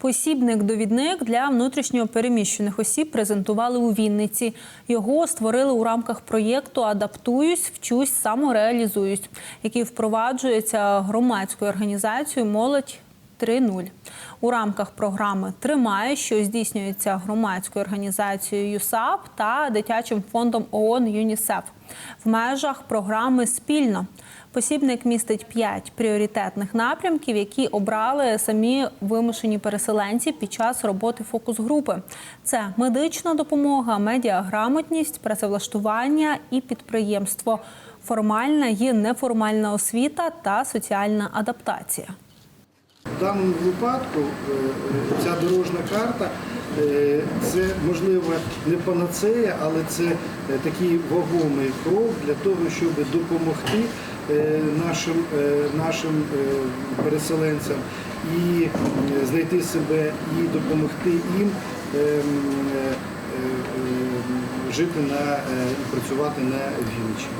Посібник-довідник для внутрішньо переміщених осіб презентували у Вінниці. Його створили у рамках проєкту Адаптуюсь, вчусь, самореалізуюсь, який впроваджується громадською організацією Молодь 3.0. У рамках програми Тримає, що здійснюється громадською організацією ЮСАП та дитячим фондом ООН ЮНІСЕФ. В межах програми спільно. Посібник містить п'ять пріоритетних напрямків, які обрали самі вимушені переселенці під час роботи фокус-групи. Це медична допомога, медіаграмотність, працевлаштування і підприємство, формальна і неформальна освіта та соціальна адаптація. В даному випадку е, е, ця дорожня карта е, це можливо не панацея, але це такий вагомий крок для того, щоб допомогти нашим, нашим переселенцям і знайти себе, і допомогти їм жити на і працювати на Вінниччині.